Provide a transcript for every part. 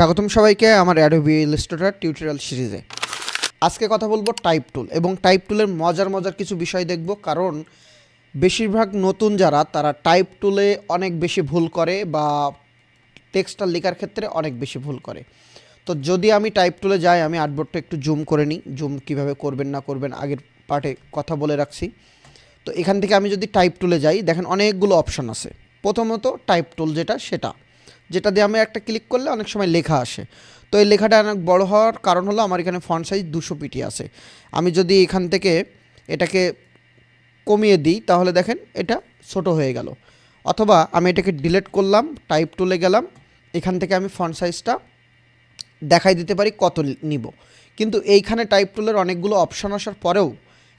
স্বাগতম সবাইকে আমার অ্যাডোবি ইলাস্ট্রেটর টিউটোরিয়াল সিরিজে। আজকে কথা বলব টাইপ টুল এবং টাইপ টুলের মজার মজার কিছু বিষয় দেখব, কারণ বেশিরভাগ নতুন যারা, তারা টাইপ টুলে অনেক বেশি ভুল করে বা টেক্সটটা লেখার ক্ষেত্রে অনেক বেশি ভুল করে। তো যদি আমি টাইপ টুলে যাই, আমি আর্টবোর্ডটা একটু জুম করে নিই। জুম কীভাবে করবেন, না করবেন, আগের পার্টে কথা বলে রাখছি। তো এখান থেকে আমি যদি টাইপ টুলে যাই, দেখেন অনেকগুলো অপশন আছে। প্রথমত টাইপ টুল যেটা, সেটা। যেটা দিয়ে আমি একটা ক্লিক করলে অনেক সময় লেখা আসে। তো এই লেখাটা অনেক বড় হওয়ার কারণ হলো আমার এখানে ফন্ট সাইজ দুশো পিটি আছে। আমি যদি এখান থেকে এটাকে কমিয়ে দিই, তাহলে দেখেন এটা ছোট হয়ে গেল। অথবা আমি এটাকে ডিলিট করলাম টাইপ টুলে গেলাম, এখান থেকে আমি ফন্ট সাইজটা দেখাই দিতে পারি কত নিব। কিন্তু এইখানে টাইপ টুলের অনেকগুলো অপশান আসার পরেও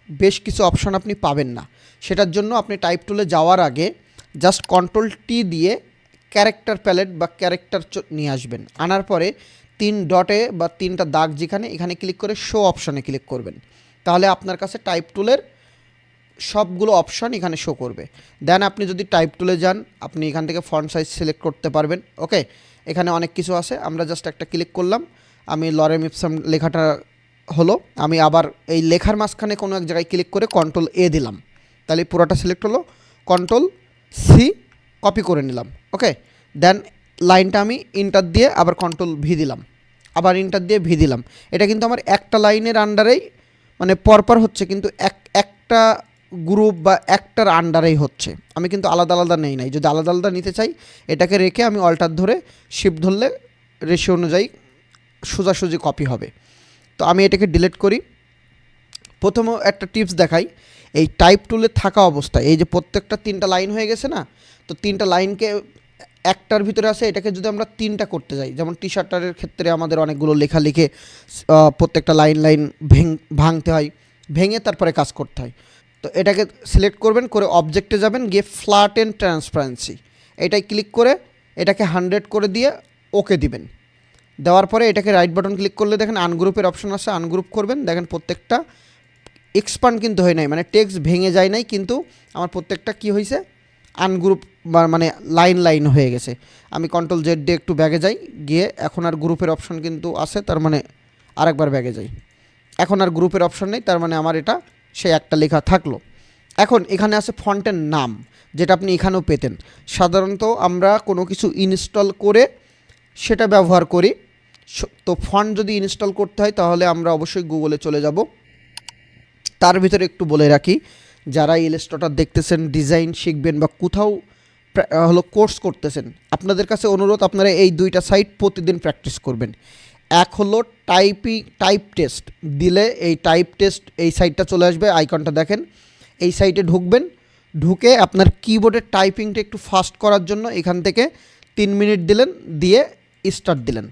বেশ কিছু অপশন আপনি পাবেন না। সেটার জন্য আপনি টাইপ টুলে যাওয়ার আগে জাস্ট কন্ট্রোল টি দিয়ে ক্যারেক্টার প্যালেট বা ক্যারেক্টার নিয়ে আসবেন। আনার পরে তিন ডটে বা তিনটা দাগ যেখানে, এখানে ক্লিক করে শো অপশনে ক্লিক করবেন। তাহলে আপনার কাছে টাইপ টুলের সবগুলো অপশন এখানে শো করবে। দেন আপনি যদি টাইপ টুলে যান, আপনি এখান থেকে ফন্ট সাইজ সিলেক্ট করতে পারবেন। ওকে এখানে অনেক কিছু আছে। আমরা জাস্ট একটা ক্লিক করলাম। আমি লরেম ইপসাম লেখাটা হলো। আমি আবার এই লেখার মাঝখানে কোনো এক জায়গায় ক্লিক করে কন্ট্রোল এ দিলাম। তাহলে পুরোটা সিলেক্ট হলো। কন্ট্রোল সি কপি করে নিলাম ওকে দেন লাইনটা আমি ইন্টার দিয়ে আবার কন্ট্রোল ভি দিলাম, আবার ইন্টার দিয়ে ভি দিলাম। এটা কিন্তু আমার একটা লাইনের আন্ডারেই মানে পরপর হচ্ছে, কিন্তু এক, একটা গ্রুপ বা একটার আন্ডারেই হচ্ছে। আমি কিন্তু আলাদা আলাদা নেই নাই, যদি আলাদা আলাদা নিতে চাই, এটাকে রেখে আমি অল্টার ধরে শিপ ধরলে রেশিও অনুযায়ী সোজাসুজি কপি হবে। তো আমি এটাকে ডিলিট করি। প্রথম একটা টিপস দেখাই এই টাইপ টুলে থাকা অবস্থায়, এই যে প্রত্যেকটা তিনটা লাইন হয়ে গেছে না, তো তিনটা লাইনকে একটার ভিতরে আছে, এটাকে যদি আমরা তিনটা করতে যাই, যেমন টি শার্টারের ক্ষেত্রে আমাদের অনেকগুলো লেখা লিখে প্রত্যেকটা লাইন লাইন ভেং ভাঙতে হয়, ভেঙে তারপরে কাজ করতে হয়। তো এটাকে সিলেক্ট করবেন, করে অবজেক্টে যাবেন, গিয়ে ফ্ল্যাট অ্যান্ড ট্রান্সপারেন্সি এটাই ক্লিক করে এটাকে হান্ড্রেড করে দিয়ে ওকে দিবেন। দেওয়ার পরে এটাকে রাইট বাটন ক্লিক করলে দেখেন আনগ্রুপের অপশন আছে আনগ্রুপ করবেন, দেখেন প্রত্যেকটা এক্সপান্ড কিন্তু হয় নাই মানে টেক্সট ভেঙে যায় নাই, কিন্তু আমার প্রত্যেকটা কি হয়েছে আনগ্রুপ মানে লাইন লাইন হয়ে গেছে। আমি কন্ট্রোল জেড দিয়ে একটু ব্যাগে যাই, গিয়ে এখন আর গ্রুপের অপশন কিন্তু আছে, তার মানে আরেকবার ব্যাগে যাই। এখন আর গ্রুপের অপশন নেই, তার মানে আমার এটা সেই একটা লেখা থাকল। এখন এখানে আছে ফন্টের নাম, যেটা আপনি এখানেও পেতেন। সাধারণত আমরা কোনো কিছু ইনস্টল করে সেটা ব্যবহার করি। স- তো ফন্ট যদি ইনস্টল করতে হয়, তাহলে আমরা অবশ্যই গুগলে চলে যাব। তার ভিতরে একটু বলে রাখি, যারা ইলাস্ট্রেটর দেখতেছেন, ডিজাইন শিখবেন বা কোথাও হলো কোর্স করতেছেন, আপনাদের কাছে অনুরোধ, আপনারা এই দুইটা সাইট প্রতিদিন প্র্যাকটিস করবেন। এক হলো টাইপি, টাইপ টেস্ট, দিলে এই টাইপ টেস্ট এই সাইটটা চলে আসবে, আইকনটা দেখেন, এই সাইটে ঢুকবেন, ঢুকে আপনার কিবোর্ডের টাইপিংটা একটু ফাস্ট করার জন্য এখান থেকে তিন মিনিট দিলেন, দিয়ে স্টার্ট দিলেন।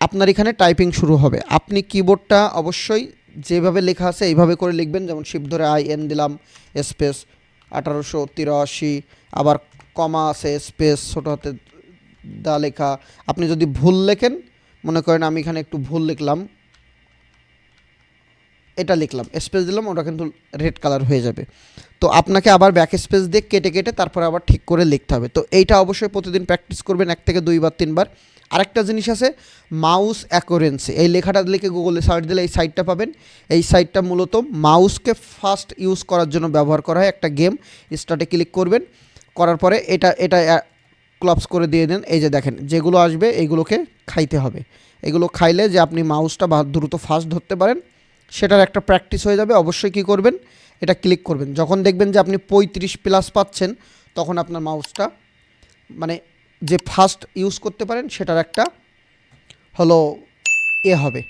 আপনার এখানে টাইপিং শুরু হবে। আপনি কিবোর্ডটা অবশ্যই যেভাবে লেখা আছে, এইভাবে করে লিখবেন। যেমন শিপ ধরে আই এন দিলাম স্পেস আঠারোশো তিরাশি, আবার কমা আছে স্পেস ছোটো হাতে দা লেখা। আপনি যদি ভুল লেখেন, মনে করেন আমি এখানে একটু ভুল লিখলাম, এটা লিখলাম স্পেস দিলাম, ওটা কিন্তু রেড কালার হয়ে যাবে। তো আপনাকে আবার ব্যাক স্পেস দিয়ে কেটে কেটে তারপরে আবার ঠিক করে লিখতে হবে। তো এইটা অবশ্যই প্রতিদিন প্র্যাকটিস করবেন, এক থেকে দুইবার তিনবার। আরেকটা জিনিস আছে মাউস অ্যাকোরেন্সি এই লেখাটা লিখে গুগলে সার্চ দিলে এই সাইটটা পাবেন। এই সাইটটা মূলত মাউসকে ফার্স্ট ইউজ করার জন্য ব্যবহার করা হয় একটা গেম স্টার্টে ক্লিক করবেন। করার পরে এটা এটা ক্লপস করে দিয়ে দেন। এই যে দেখেন, যেগুলো আসবে এইগুলোকে খাইতে হবে। এগুলো খাইলে যে আপনি মাউসটা বা দ্রুত ফাস্ট ধরতে পারেন, সেটার একটা প্র্যাকটিস হয়ে যাবে। অবশ্যই কী করবেন? এটা ক্লিক করবেন। যখন দেখবেন যে আপনি পঁয়ত্রিশ প্লাস পাচ্ছেন, তখন আপনার মাউসটা মানে যে ফার্স্ট ইউজ করতে পারেন, সেটার একটা হলো এ হবে।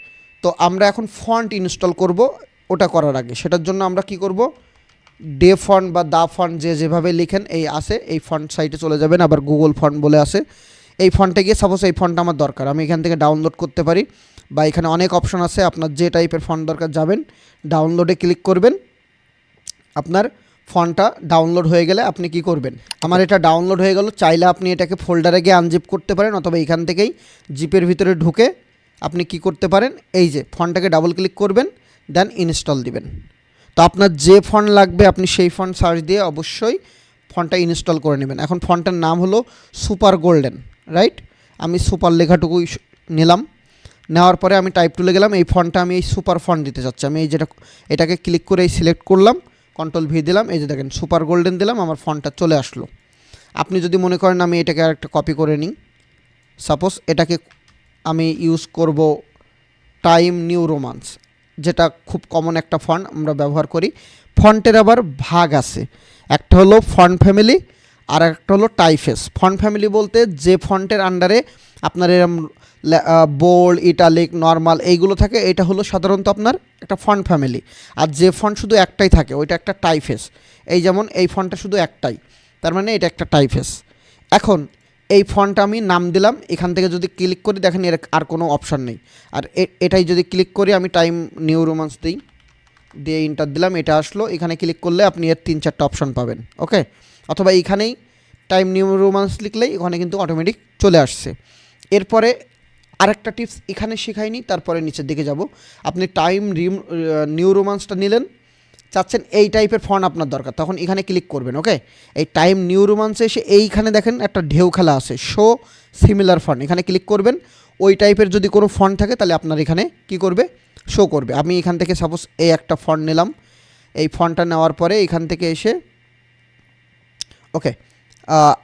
তো আমরা এখন ফন্ট ইনস্টল করব, ওটা করার আগে। সেটার জন্য আমরা কি করব? ডে ফন্ট বা দা ফন্ট যে যেভাবে লিখেন, এই আসে এই ফন্ট সাইটে চলে যাবেন, আবার গুগল ফন্ট বলে আসে এই ফন্টে গিয়ে সাপোজ এই ফন্টটা আমার দরকার, আমি এখান থেকে ডাউনলোড করতে পারি, বা এখানে অনেক অপশন আছে, আপনার যে টাইপের ফন্ট দরকার যাবেন ডাউনলোডে ক্লিক করবেন। আপনার ফন্টটা ডাউনলোড হয়ে গেলে আপনি কি করবেন? আমার এটা ডাউনলোড হয়ে গেল, চাইলে আপনি এটাকে ফোল্ডারে গিয়ে আনজিপ করতে পারেন অথবা এখান থেকেই জিপের ভিতরে ঢুকে আপনি কি করতে পারেন? এই যে ফন্টটাকে ডাবল ক্লিক করবেন দেন ইনস্টল দিবেন। তো আপনার যে ফন্ট লাগবে, আপনি সেই ফন্ট সার্চ দিয়ে অবশ্যই ফন্টটা ইনস্টল করে নেবেন। এখন ফন্টের নাম হলো সুপার গোল্ডেন রাইট আমি সুপার লেখাটুকুই নিলাম। নেওয়ার পরে আমি টাইপ টুলে গেলাম, এই ফন্টটা আমি এই সুপার ফন্ট দিতে চাচ্ছি আমি এই যেটা, এটাকে ক্লিক করে এই সিলেক্ট করলাম। কন্ট্রোল ভি দিলাম, এই যে দেখেন সুপার গোল্ডেন দিলাম, আমার ফন্টটা চলে আসলো। আপনি যদি মনে করেন আমি এটাকে আরেকটা কপি করে নিই সাপোজ এটাকে আমি ইউজ করব টাইম নিউ রোমান্স যেটা খুব কমন একটা ফন্ট আমরা ব্যবহার করি। ফন্টের আবার ভাগ আছে, একটা হলো ফন্ট ফ্যামিলি আর একটা হলো টাইফেস ফন্ট ফ্যামিলি বলতে যে ফন্টের আন্ডারে আপনার এরম বোল্ড, ইটালিক, নর্মাল, এইগুলো থাকে, এটা হলো সাধারণত আপনার একটা ফন্ট ফ্যামিলি। আর যে ফন্ট শুধু একটাই থাকে, ওইটা একটা টাইফেস এই যেমন এই ফন্টটা শুধু একটাই, তার মানে এটা একটা টাইফেস এখন, এই ফন্টটা আমি নাম দিলাম, এখান থেকে যদি ক্লিক করি, দেখেন এর আর কোনো অপশান নেই। আর এটাই যদি ক্লিক করি, আমি টাইম নিউ রোমান্স দিই, দিয়ে ইন্টার দিলাম, এটা আসলো। এখানে ক্লিক করলে আপনি এর তিন চারটা অপশন পাবেন, ওকে? অথবা এইখানেই টাইম নিউ রোমান্স লিখলেই ওখানে কিন্তু অটোমেটিক চলে আসছে। এরপরে আরেকটা টিপস এখানে শেখাইনি, তারপরে নিচের দিকে যাব। আপনি টাইম রিম নিউ রোমান্সটা নিলেন, চাচ্ছেন এই টাইপের ফন্ট আপনার দরকার, তখন এখানে ক্লিক করবেন ওকে এই টাইম নিউ রোমান্সে এসে এইখানে দেখেন একটা ঢেউ খেলা আছে শো সিমিলার ফন্ট এখানে ক্লিক করবেন, ওই টাইপের যদি কোনো ফন্ট থাকে, তাহলে আপনার এখানে কি করবে? শো করবে। আমি এখান থেকে সাপোজ এই একটা ফন্ট নিলাম, এই ফন্টটা নেওয়ার পরে এখান থেকে এসে ওকে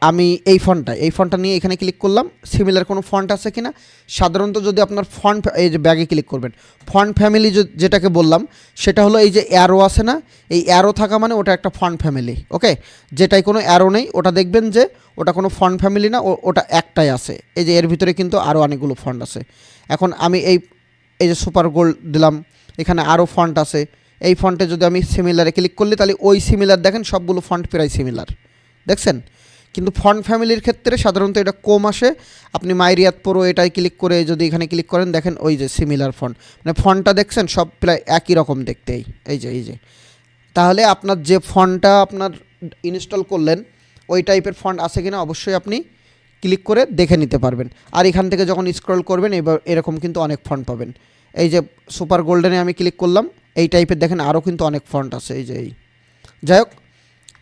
আমি এই ফন্টটা এই ফন্টটা নিয়ে এখানে ক্লিক করলাম সিমিলার কোনো ফন্ট আছে কিনা? সাধারণত যদি আপনার ফন্ট এই যে ব্যাগে ক্লিক করবেন, ফন্ট ফ্যামিলি যেটাকে বললাম, সেটা হলো এই যে অ্যারো আছে না? এই অ্যারো থাকা মানে ওটা একটা ফন্ট ফ্যামিলি ওকে যেটাই কোনো অ্যারো নেই, ওটা দেখবেন যে ওটা কোনো ফন্ট ফ্যামিলি না ওটা একটাই আছে। এই যে এর ভিতরে কিন্তু আরও অনেকগুলো ফন্ট আছে। এখন আমি এই এই যে সুপার গোল্ড দিলাম, এখানে আরও ফন্ট আছে। এই ফন্টে যদি আমি সিমিলারে ক্লিক করলে, তাহলে ওই সিমিলার দেখেন, সবগুলো ফন্ট প্রায় সিমিলার দেখছেন? কিন্তু ফন্ট ফ্যামিলির ক্ষেত্রে সাধারণত এটা কম আসে। আপনি মাইরিয়াত প্রো, এটাই ক্লিক করে যদি এখানে ক্লিক করেন, দেখেন ওই যে সিমিলার ফন্ট মানে ফন্টটা দেখছেন, সব প্রায় একই রকম দেখতে। এই যে এই যে। তাহলে আপনার যে ফন্টটা আপনার ইনস্টল করলেন, ওই টাইপের ফন্ট আছে কিনা অবশ্যই আপনি ক্লিক করে দেখে নিতে পারবেন। আর এখান থেকে যখন স্ক্রল করবেন, এবার এরকম কিন্তু অনেক ফন্ট পাবেন। এই যে সুপার গোল্ডেনে আমি ক্লিক করলাম, এই টাইপের দেখেন আরও কিন্তু অনেক ফন্ট আছে। এই যে, এই। যাই হোক,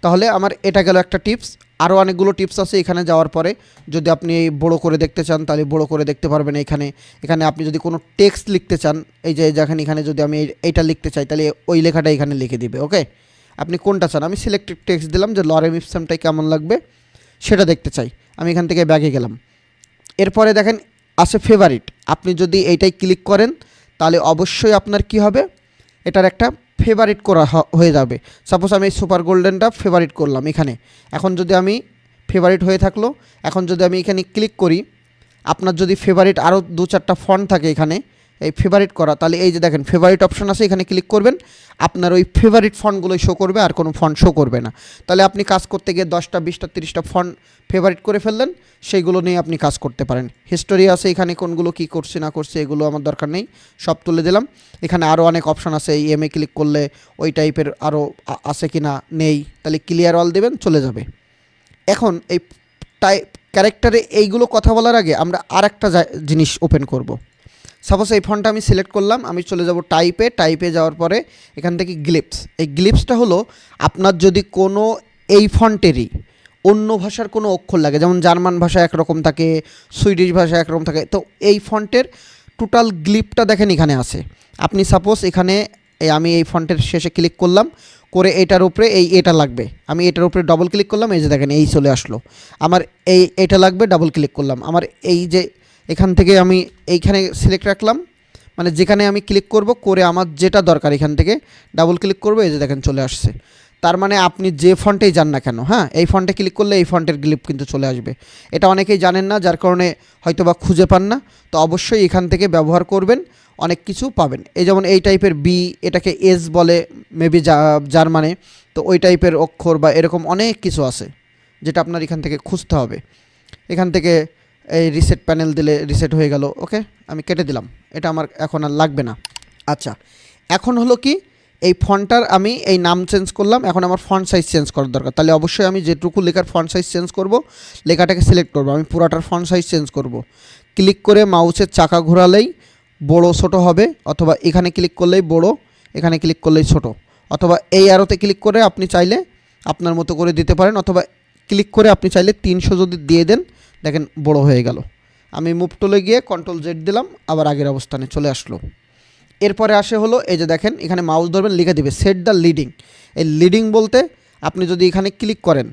তাহলে আমার এটা গেল একটা টিপস আরও অনেকগুলো টিপস আছে এখানে যাওয়ার পরে। যদি আপনি এই বড়ো করে দেখতে চান, তাহলে বড়ো করে দেখতে পারবেন এখানে। এখানে আপনি যদি কোনো টেক্সট লিখতে চান, এই যে যেখানে এখানে যদি আমি এই- এইটা লিখতে চাই, তাহলে ওই লেখাটা এখানে লিখে দিবে, ওকে? আপনি কোনটা চান? আমি সিলেক্টেড টেক্সট দিলাম যে লরেম ইপসামটাই কেমন লাগবে, সেটা দেখতে চাই। আমি এখান থেকে ব্যাগে গেলাম। এরপরে দেখেন, আছে ফেভারিট আপনি যদি এইটাই ক্লিক করেন, তাহলে অবশ্যই আপনার কি হবে? এটার একটা ফেভারিট করা হয়ে যাবে। সাপোজ আমি সুপার গোল্ডেনটা ফেভারিট করলাম এখানে। এখন যদি আমি ফেভারিট হয়ে থাকল, এখন যদি আমি এখানে ক্লিক করি, আপনার যদি ফেভারিট আরও দু চারটা ফন্ট থাকে এখানে এই ফেভারিট করা। তাহলে এই যে দেখেন ফেভারিট অপশন আছে, এখানে ক্লিক করবেন। আপনার ওই ফেভারিট ফন্টগুলোই শো করবে, আর কোনো ফন্ট শো করবে না। তাহলে আপনি কাজ করতে গিয়ে দশটা, বিশটা, তিরিশটা ফন্ট ফেভারিট করে ফেললেন, সেইগুলো নিয়ে আপনি কাজ করতে পারেন। হিস্টোরি আছে, এখানে কোনগুলো কী করছে, না করছে, এগুলো আমার দরকার নেই, সব তুলে দিলাম। এখানে আরও অনেক অপশন আছে, এই এম এ ক্লিক করলে ওই টাইপের আরও আছে কি না নেই, তাহলে ক্লিয়ার অল দেবেন, চলে যাবে। এখন এই টাইপ ক্যারেক্টারে এইগুলো কথা বলার আগে আমরা আর একটা জিনিস ওপেন করব। সাপোজ এই ফন্টটা আমি সিলেক্ট করলাম, আমি চলে যাব টাইপে টাইপে যাওয়ার পরে এখান থেকে গ্লিপস এই গ্লিপসটা হলো আপনার যদি কোনো এই ফন্টেরই অন্য ভাষার কোনো অক্ষর লাগে, যেমন জার্মান ভাষা একরকম থাকে, সুইডিশ ভাষা একরকম থাকে, তো এই ফন্টের টোটাল গ্লিপটা দেখেন এখানে আছে। আপনি সাপোজ এখানে আমি এই ফন্টের শেষে ক্লিক করলাম, করে এটার উপরে এই এটা লাগবে। আমি এটার উপরে ডবল ক্লিক করলাম, এই যে দেখেন এই চলে আসলো। আমার এই এটা লাগবে ডাবল ক্লিক করলাম। আমার এই যে এখান থেকে আমি এইখানে সিলেক্ট রাখলাম। মানে যেখানে আমি ক্লিক করব, করে আমার যেটা দরকার এখান থেকে ডাবল ক্লিক করব, এই যে দেখেন চলে আসছে। তার মানে আপনি যে ফন্টেই যান না কেন হ্যাঁ? এই ফন্টে ক্লিক করলে এই ফন্টের গ্লিপ কিন্তু চলে আসবে। এটা অনেকেই জানেন না, যার কারণে হয়তো বা খুঁজে পান না। তো অবশ্যই এখান থেকে ব্যবহার করবেন, অনেক কিছু পাবেন। এই যেমন এই টাইপের বি এটাকে এস বলে মেবি জার্মানে, তো ওই টাইপের অক্ষর বা এরকম অনেক কিছু আছে, যেটা আপনার এখান থেকে খুঁজতে হবে। এখান থেকে এই রিসেট প্যানেল দিলে রিসেট হয়ে গেল ওকে আমি কেটে দিলাম। এটা আমার এখন আর লাগবে না। আচ্ছা এখন হলো কি, এই ফন্টটার আমি এই নাম চেঞ্জ করলাম, এখন আমার ফন্ট সাইজ চেঞ্জ করার দরকার। তাহলে অবশ্যই আমি যেটুকু লেখার ফন্ট সাইজ চেঞ্জ করব, লেখাটাকে সিলেক্ট করব। আমি পুরাটার ফন্ট সাইজ চেঞ্জ করব। ক্লিক করে মাউসের চাকা ঘোরালেই বড় ছোট হবে, অথবা এখানে ক্লিক করলেই বড়, এখানে ক্লিক করলেই ছোট। অথবা এই আরোতে ক্লিক করে আপনি চাইলে আপনার মতো করে দিতে পারেন, অথবা ক্লিক করে আপনি চাইলে তিনশো যদি দিয়ে দেন দেখেন বড় হয়ে গেল। আমি মুভ টুলে গিয়ে কন্ট্রোল জেড দিলাম, আবার আগের অবস্থানে চলে আসলো। এরপরে আসে হলো, এই যে দেখেন, এখানে মাউস ধরবেন, লিখে দিবে সেট দ্য লিডিং এই লিডিং বলতে আপনি যদি এখানে ক্লিক করেন,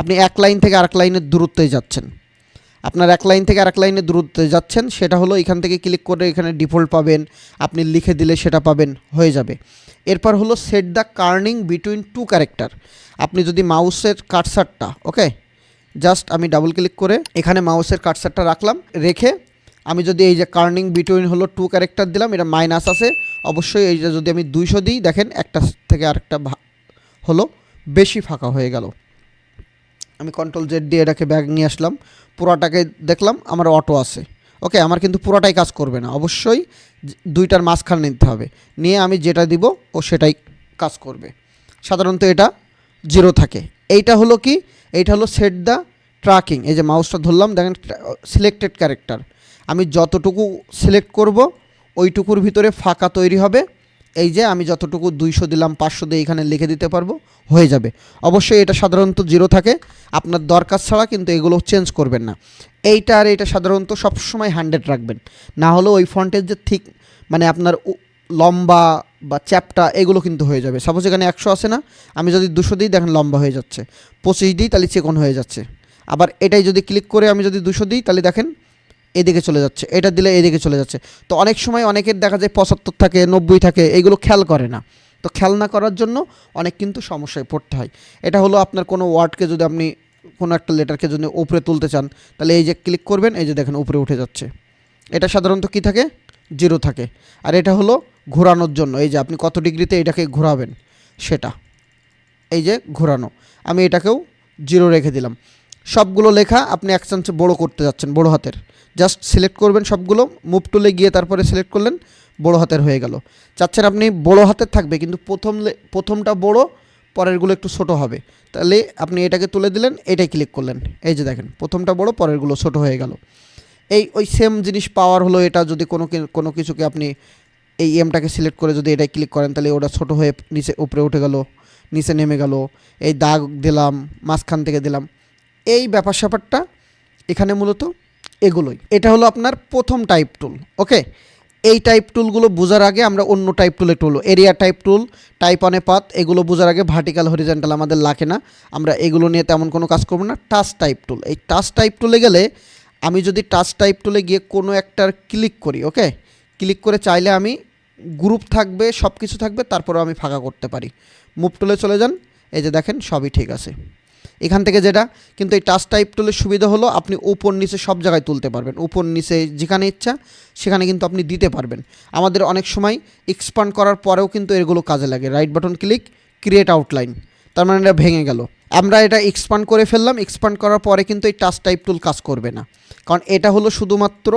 আপনি এক লাইন থেকে আরেক লাইনের দূরত্বে যাচ্ছেন। আপনার এক লাইন থেকে আরেক লাইনে দূরত্বে যাচ্ছেন, সেটা হলো এখান থেকে ক্লিক করে এখানে ডিফল্ট পাবেন, আপনি লিখে দিলে সেটা পাবেন, হয়ে যাবে। এরপর হলো set the kerning between two character আপনি যদি মাউসের কাটসারটা ওকে জাস্ট আমি ডাবল ক্লিক করে এখানে মাউসের কাটসারটা রাখলাম, রেখে আমি যদি এই যে কার্নিং বিটুইন হলো টু ক্যারেক্টার দিলাম, এটা মাইনাস আছে, অবশ্যই এই যে যদি আমি দুইশো দিই, দেখেন একটা থেকে আরেকটা হলো বেশি ফাঁকা হয়ে গেল। আমি কন্ট্রোল জেড দিয়ে এটাকে ব্যাগ নিয়ে আসলাম, পুরাটাকে দেখলাম আমার অটো আছে। ওকে আমার কিন্তু পুরাটাই কাজ করবে না, অবশ্যই দুইটার মাঝখানে নিতে হবে। নিয়ে আমি যেটা দিব, ও সেটাই কাজ করবে। সাধারণত এটা জিরো থাকে। এইটা হলো কি? এইটা হলো সেট দ্য ট্র্যাকিং এই যে মাউসটা ধরলাম, দেখেন সিলেক্টেড ক্যারেক্টার আমি যতটুকু সিলেক্ট করব, ওইটুকুর ভিতরে ফাঁকা তৈরি হবে। এই যে আমি যতটুকু দুইশো দিলাম, পাঁচশো দিয়ে এখানে লিখে দিতে পারব, হয়ে যাবে। অবশ্যই এটা সাধারণত জিরো থাকে। আপনার দরকার ছাড়া কিন্তু এগুলো চেঞ্জ করবেন না। এইটা আর এইটা সাধারণত সবসময় হান্ড্রেড রাখবেন। না হলে ওই ফন্টের যে ঠিক মানে আপনার লম্বা বা চ্যাপটা এগুলো কিন্তু হয়ে যাবে। সাপোজ এখানে একশো আছে না, আমি যদি দুশো দিই, দেখেন লম্বা হয়ে যাচ্ছে। পঁচিশ দিই, তাহলে চেকন হয়ে যাচ্ছে। আবার এটাই যদি ক্লিক করে আমি যদি দুশো দিই, তাহলে দেখেন এদিকে চলে যাচ্ছে। এটা দিলে এদিকে চলে যাচ্ছে। তো অনেক সময় অনেকের দেখা যায় পঁচাত্তর থাকে, নব্বই থাকে, এগুলো খেয়াল করে না। তো খেয়াল না করার জন্য অনেক কিন্তু সমস্যায় পড়তে হয়। এটা হলো আপনার কোনো ওয়ার্ডকে যদি আপনি কোনো একটা লেটারকে যদি উপরে তুলতে চান, তাহলে এই যে ক্লিক করবেন, এই যে দেখেন উপরে উঠে যাচ্ছে। এটা সাধারণত কি থাকে? জিরো থাকে। আর এটা হলো ঘোরানোর জন্য। এই যে আপনি কত ডিগ্রিতে এটাকে ঘোরাবেন? সেটা। এই যে ঘোরানো। আমি এটাকেও জিরো রেখে দিলাম। সবগুলো লেখা আপনি এক চান্সে বড়ো করতে যাচ্ছেন, বড়ো হাতের। জাস্ট সিলেক্ট করবেন সবগুলো, মুভ টুলে গিয়ে তারপরে সিলেক্ট করলেন, বড়ো হাতের হয়ে গেল। চাচ্ছেন আপনি বড়ো হাতের থাকবে, কিন্তু প্রথম প্রথমটা বড়, পরেরগুলো একটু ছোট হবে। তাহলে আপনি এটাকে তুলে দিলেন, এটাই ক্লিক করলেন। এই যে দেখেন, প্রথমটা বড়, পরেরগুলো ছোট হয়ে গেল। এই, ওই সেম জিনিস পাওয়ার হলো এটা যদি কোনো কোনো কিছুকে আপনি এই এমটাকে সিলেক্ট করে যদি এটাই ক্লিক করেন, তাহলে ওটা ছোট হয়ে নিচে উপরে উঠে গেল, নিচে নেমে গেল, এই দাগ দিলাম, মাঝখান থেকে দিলাম। এই ব্যাপার স্যাপারটা এখানে মূলত এগুলোই। এটা হলো আপনার প্রথম টাইপ টুল ওকে এই টাইপ টুলগুলো বোঝার আগে আমরা অন্য টাইপ টুলে tool area type tool type on path এগুলো বোঝার আগে ভার্টিক্যাল হরিজেন্টাল আমাদের লাগে না। আমরা এগুলো নিয়ে তেমন কোনো কাজ করব না টাচ টাইপ টুল এই টাচ টাইপ টুলে গেলে আমি যদি টাচ টাইপ টুলে গিয়ে কোনো একটার ক্লিক করি ওকে ক্লিক করে চাইলে আমি গ্রুপ থাকবে সব কিছু থাকবে, তারপরেও আমি ফাঁকা করতে পারি। মুভ টুলে চলে যান, এই যে দেখেন, সবই ঠিক আছে। এখান থেকে যেটা, কিন্তু এই টাচ টাইপ টুলের সুবিধা হলো আপনি উপর নিচে সব জায়গায় তুলতে পারবেন। উপর নিচে যেখানে ইচ্ছা, সেখানে কিন্তু আপনি দিতে পারবেন। আমাদের অনেক সময় এক্সপান্ড করার পরেও কিন্তু এগুলো কাজে লাগে। Right button click create outline তার মানে এটা ভেঙে গেল। আমরা এটা এক্সপান্ড করে ফেললাম এক্সপান্ড করার পরে কিন্তু এই টাচ টাইপ টুল কাজ করবে না। কারণ এটা হলো শুধুমাত্র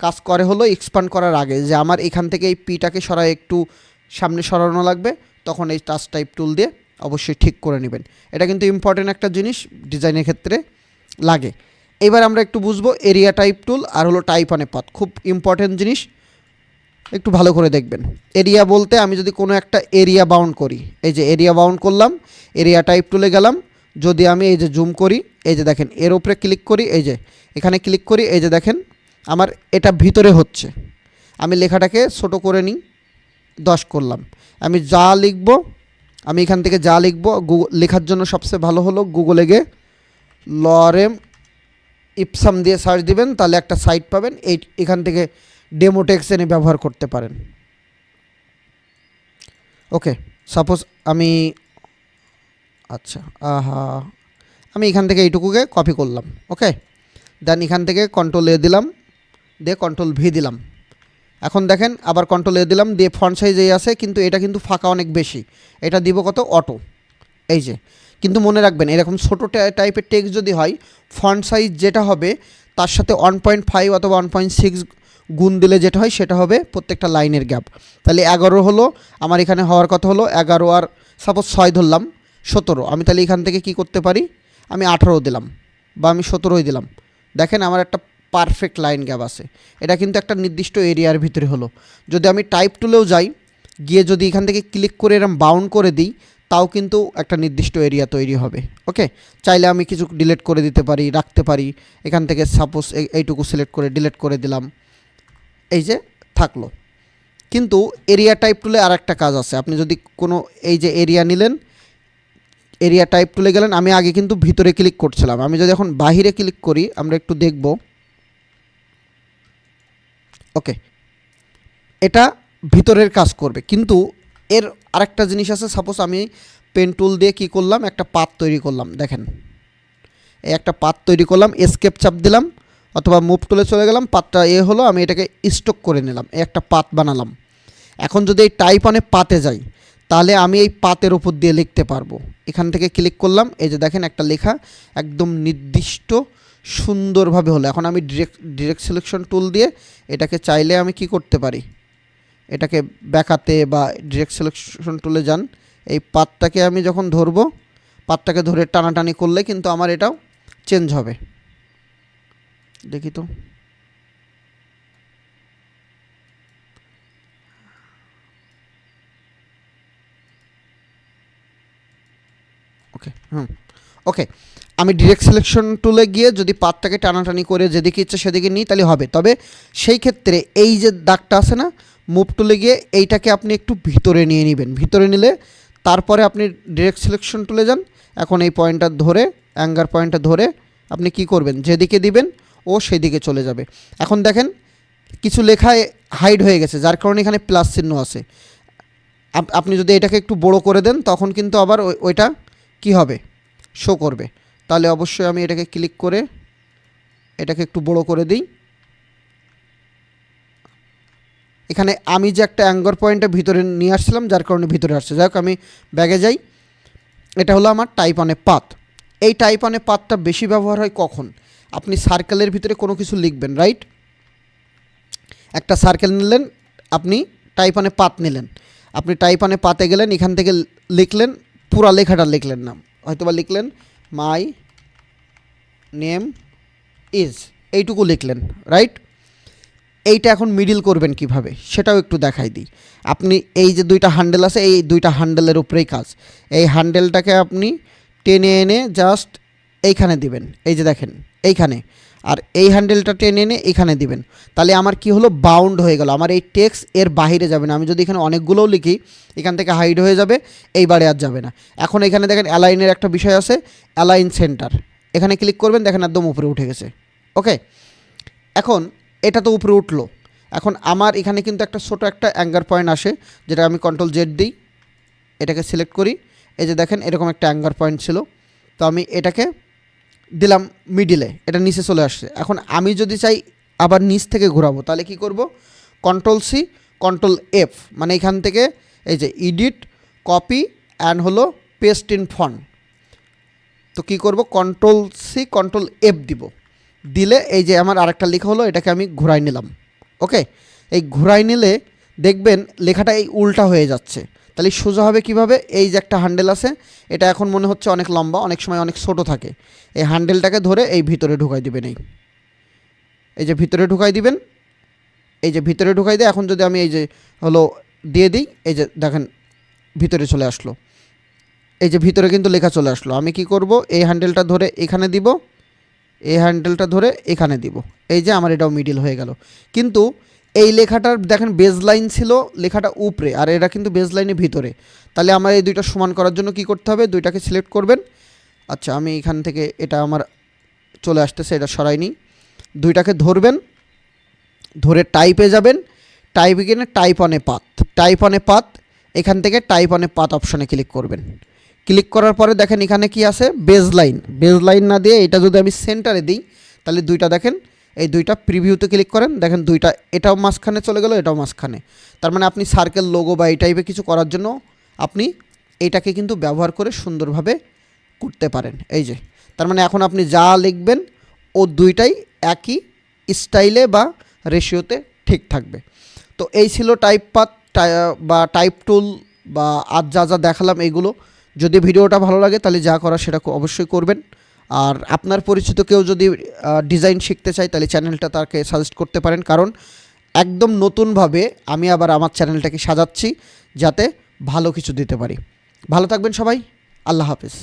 কাজ করে হলো এক্সপান্ড করার আগে, যে আমার এখান থেকে এই পিটাকে সরাই একটু সামনে সরানো লাগবে, তখন এই টাচ টাইপ টুল দিয়ে অবশ্যই ঠিক করে নেবেন। এটা কিন্তু ইম্পর্টেন্ট একটা জিনিস ডিজাইনের ক্ষেত্রে লাগে। এবার আমরা একটু বুঝব এরিয়া টাইপ টুল আর হলো টাইপ অনে পাত খুব ইম্পর্টেন্ট জিনিস, একটু ভালো করে দেখবেন। এরিয়া বলতে আমি যদি কোনো একটা এরিয়া বাউন্ড করি, এই যে এরিয়া বাউন্ড করলাম এরিয়া টাইপ টুলে গেলাম যদি আমি এই যে জুম করি, এই যে দেখেন, এর উপরে ক্লিক করি, এই যে, এখানে ক্লিক করি, এই যে দেখেন, আমার এটা ভিতরে হচ্ছে। আমি লেখাটাকে ছোট করে নিই, দশ করলাম। আমি যা লিখব, আমি এখান থেকে যা লিখব লেখার জন্য সবচেয়ে ভালো হলো গুগলে গিয়ে লরেম ইপসাম দিয়ে সার্চ দিবেন, তাহলে একটা সাইট পাবেন, এই, এখান থেকে ডেমোটেক্স এনে ব্যবহার করতে পারেন। ওকে সাপোজ আমি আচ্ছা আহা। আমি এখান থেকে এইটুকুকে কপি করলাম ওকে দেন এখান থেকে কন্ট্রোল এ দিলাম, দিয়ে কন্ট্রোল ভি দিলাম। এখন দেখেন, আবার কন্ট্রোল এ দিলাম, দিয়ে ফন্ট সাইজ এই আছে, কিন্তু এটা কিন্তু ফাঁকা অনেক বেশি। এটা দিব কত? অটো এই যে, কিন্তু মনে রাখবেন, এরকম ছোটো টাইপের টেক্সট যদি হয় ফন্ট সাইজ যেটা হবে, তার সাথে ওয়ান পয়েন্ট ফাইভ অথবা ওয়ান পয়েন্ট সিক্স গুণ দিলে যেটা হয়, সেটা হবে প্রত্যেকটা লাইনের গ্যাপ তাহলে এগারো হলো, আমার এখানে হওয়ার কথা হলো, এগারো আর সাপোজ ছয় ধরলাম সতেরো। আমি তাহলে এখান থেকে কি করতে পারি? আমি আঠারো দিলাম বা আমি সতেরোই দিলাম। দেখেন আমার একটা পারফেক্ট লাইন গ্যাপ আছে। এটা কিন্তু একটা নির্দিষ্ট এরিয়ার ভিতরে হলো। যদি আমি টাইপ টুলেও যাই, গিয়ে যদি এখান থেকে ক্লিক করে এরম বাউন্ড করে দিই, তাও কিন্তু একটা নির্দিষ্ট এরিয়া তৈরি হবে। ওকে চাইলে আমি কিছু ডিলেট করে দিতে পারি, রাখতে পারি। এখান থেকে সাপোজ এইটুকু সিলেক্ট করে ডিলেট করে দিলাম। এই যে থাকল। কিন্তু এরিয়া টাইপ টুলে আর একটা কাজ আছে। আপনি যদি কোনো এই যে এরিয়া নিলেন এরিয়া টাইপ টুলে গেলেন, আমি আগে কিন্তু ভিতরে ক্লিক করছিলাম। আমি যদি এখন বাহিরে ক্লিক করি, আমরা একটু দেখব। ওকে এটা ভিতরের কাজ করবে। কিন্তু এর আরেকটা জিনিস আছে সাপোজ আমি পেন টুল দিয়ে কি করলাম? একটা পাত তৈরি করলাম, দেখেন। এই একটা পাত তৈরি করলাম এসকেপ চাপ দিলাম, অথবা মুভ টুলে চলে গেলাম, পাতটা এ হলো, আমি এটাকে স্টক করে নিলাম একটা পাত বানালাম। এখন যদি এই টাইপ অনে পাতে যাই তাহলে আমি এই পাতের উপর দিয়ে লিখতে পারব। এখান থেকে ক্লিক করলাম, এই যে দেখেন একটা লেখা একদম নির্দিষ্ট সুন্দরভাবে হলো। এখন আমি ডিরেক্ট ডিরেক্ট সিলেকশন টুল দিয়ে এটাকে চাইলে আমি কি করতে পারি? এটাকে ব্যাকাতে বা ডিরেক্ট সিলেকশন টুলে যান। এই পাতটাকে আমি যখন ধরবো, পাতটাকে ধরে টানাটানি করলে কিন্তু আমার এটাও চেঞ্জ হবে। দেখি তো। ওকে হুম। ওকে আমি ডিরেক্ট সিলেকশন টুলে গিয়ে যদি পাতটাকে টানাটানি করে যেদিকে ইচ্ছে সেদিকে নিই, তাহলে হবে। তবে সেই ক্ষেত্রে এই যে দাগটা আছে না মুভ টুলে গিয়ে এইটাকে আপনি একটু ভিতরে নিয়ে নেবেন। ভিতরে নিলে তারপরে আপনি ডিরেক্ট সিলেকশন টুলে যান। এখন এই পয়েন্টটা ধরে অ্যাঙ্গার পয়েন্টটা ধরে আপনি কি করবেন? যেদিকে দিবেন, ও সেদিকে চলে যাবে। এখন দেখেন, কিছু লেখায় হাইড হয়ে গেছে, যার কারণে এখানে প্লাস চিহ্ন আছে। আপনি যদি এটাকে একটু বড় করে দেন, তখন কিন্তু আবার ওই- ওইটা কি হবে? শো করবে। তাহলে অবশ্যই আমি এটাকে ক্লিক করে এটাকে একটু বড় করে দিই। এখানে আমি যে একটা অ্যাঙ্গর পয়েন্টটা ভিতরে নিয়ে আসছিলাম, যার কারণে ভিতরে আসছে। যাই হোক, আমি ব্যাগে যাই। এটা হলো আমার টাইপ অনে পাত এই টাইপ অনে পাতটা বেশি ব্যবহার হয় কখন? আপনি সার্কেলের ভিতরে কোনো কিছু লিখবেন রাইট একটা সার্কেল নিলেন, আপনি টাইপ অনে পাত নিলেন। আপনি টাইপ অনে পাতে গেলেন, এখান থেকে লিখলেন পুরা লেখাটা লিখলেন না। হয়তোবা লিখলেন মাই নেম ইজ এইটুকু লিখলেন রাইট এইটা এখন মিডিল করবেন কীভাবে, সেটাও একটু দেখাই দিই। আপনি এই যে দুইটা হ্যান্ডেল আছে, এই দুইটা হ্যান্ডেলের উপরেই কাজ। এই হ্যান্ডেলটাকে আপনি টেনে এনে জাস্ট এইখানে দিবেন। এই যে দেখেন, এইখানে। আর এই হ্যান্ডেলটা টেনে এনে এখানে দিবেন। তাহলে আমার কি হলো? বাউন্ড হয়ে গেল। আমার এই টেক্স এর বাইরে যাবে না। আমি যদি এখানে অনেকগুলোও লিখি, এখান থেকে হাইড হয়ে যাবে, এইবারে আর যাবে না। এখন এখানে দেখেন অ্যালাইনের একটা বিষয় আছে অ্যালাইন সেন্টার এখানে ক্লিক করবেন, দেখেন একদম উপরে উঠে গেছে। ওকে এখন এটা তো উপরে উঠল। এখন আমার এখানে কিন্তু একটা ছোট একটা অ্যাঙ্গার পয়েন্ট আসে যেটা আমি কন্ট্রোল জেড দিই। এটাকে সিলেক্ট করি। এই যে দেখেন, এরকম একটা অ্যাঙ্গার পয়েন্ট ছিল। তো আমি এটাকে দিলাম মিডিলে এটা নিচে চলে আসছে। এখন আমি যদি চাই আবার নিচ থেকে ঘোরাবো, তাহলে কি করব? কন্ট্রোল সি কন্ট্রোল এফ মানে এখান থেকে এই যে ইডিট কপি অ্যান্ড হলো পেস্ট ইন ফন তো কি করব? কন্ট্রোল সি কন্ট্রোল এফ দিব। দিলে এই যে আমার আরেকটা লেখা হলো, এটাকে আমি ঘুরাই নিলাম। ওকে এই ঘুরাই নিলে দেখবেন লেখাটা এই উল্টা হয়ে যাচ্ছে। তাহলে সোজা হবে কীভাবে? এই যে একটা হ্যান্ডেল আছে, এটা এখন মনে হচ্ছে অনেক লম্বা, অনেক সময় অনেক ছোট থাকে। এই হ্যান্ডেলটাকে ধরে এই ভিতরে ঢুকাই দিবেন এই। এই যে ভিতরে ঢুকাই দিবেন, এই যে ভিতরে ঢুকাই দিয়ে এখন যদি আমি এই যে হলো দিয়ে দিই, এই যে দেখেন ভিতরে চলে আসলো। এই যে ভিতরে কিন্তু লেখা চলে আসলো। আমি কি করব? এই হ্যান্ডেলটা ধরে এখানে দিব, এই হ্যান্ডেলটা ধরে এখানে দিব। এই যে আমার এটাও মিডিল হয়ে গেল। কিন্তু এই লেখাটার দেখেন বেজ লাইন ছিল লেখাটা উপরে, আর এটা কিন্তু বেজ লাইনের ভিতরে। তাহলে আমার এই দুইটা সমান করার জন্য কি করতে হবে? দুইটাকে সিলেক্ট করবেন। আচ্ছা আমি এখান থেকে এটা আমার চলে আসতেছে, এটা সরাই নিই। দুইটাকে ধরবেন, ধরে টাইপে যাবেন। টাইপে গিয়ে টাইপ অনে পাত টাইপ অনে পাত এখান থেকে টাইপ অনে পাত অপশনে ক্লিক করবেন। ক্লিক করার পরে দেখেন এখানে কি আছে? বেজ লাইন বেজ লাইন না দিয়ে এটা যদি আমি সেন্টারে দিই, তাহলে দুইটা দেখেন এই দুইটা প্রিভিউতে ক্লিক করেন, দেখেন দুইটা, এটাও মাঝখানে চলে গেল, এটাও মাঝখানে। তার মানে আপনি সার্কেল লোগো বা এই টাইপের কিছু করার জন্য আপনি এটাকে কিন্তু ব্যবহার করে সুন্দরভাবে করতে পারেন। এই যে, তার মানে এখন আপনি যা লিখবেন, ও দুইটাই একই স্টাইলে বা রেশিওতে ঠিক থাকবে। তো এই ছিল টাইপ পাত বা টাইপ টুল বা আজ যা যা দেখালাম এইগুলো যদি ভিডিওটা ভালো লাগে তাহলে যা করা সেটা অবশ্যই করবেন। আর আপনার পরিচিত কেউ যদি ডিজাইন শিখতে চায়, তাহলে চ্যানেলটা তাকে সাজেস্ট করতে পারেন। কারণ একদম নতুনভাবে আমি আবার আমার চ্যানেলটাকে সাজাচ্ছি যাতে ভালো কিছু দিতে পারি। ভালো থাকবেন সবাই। আল্লাহ হাফেজ।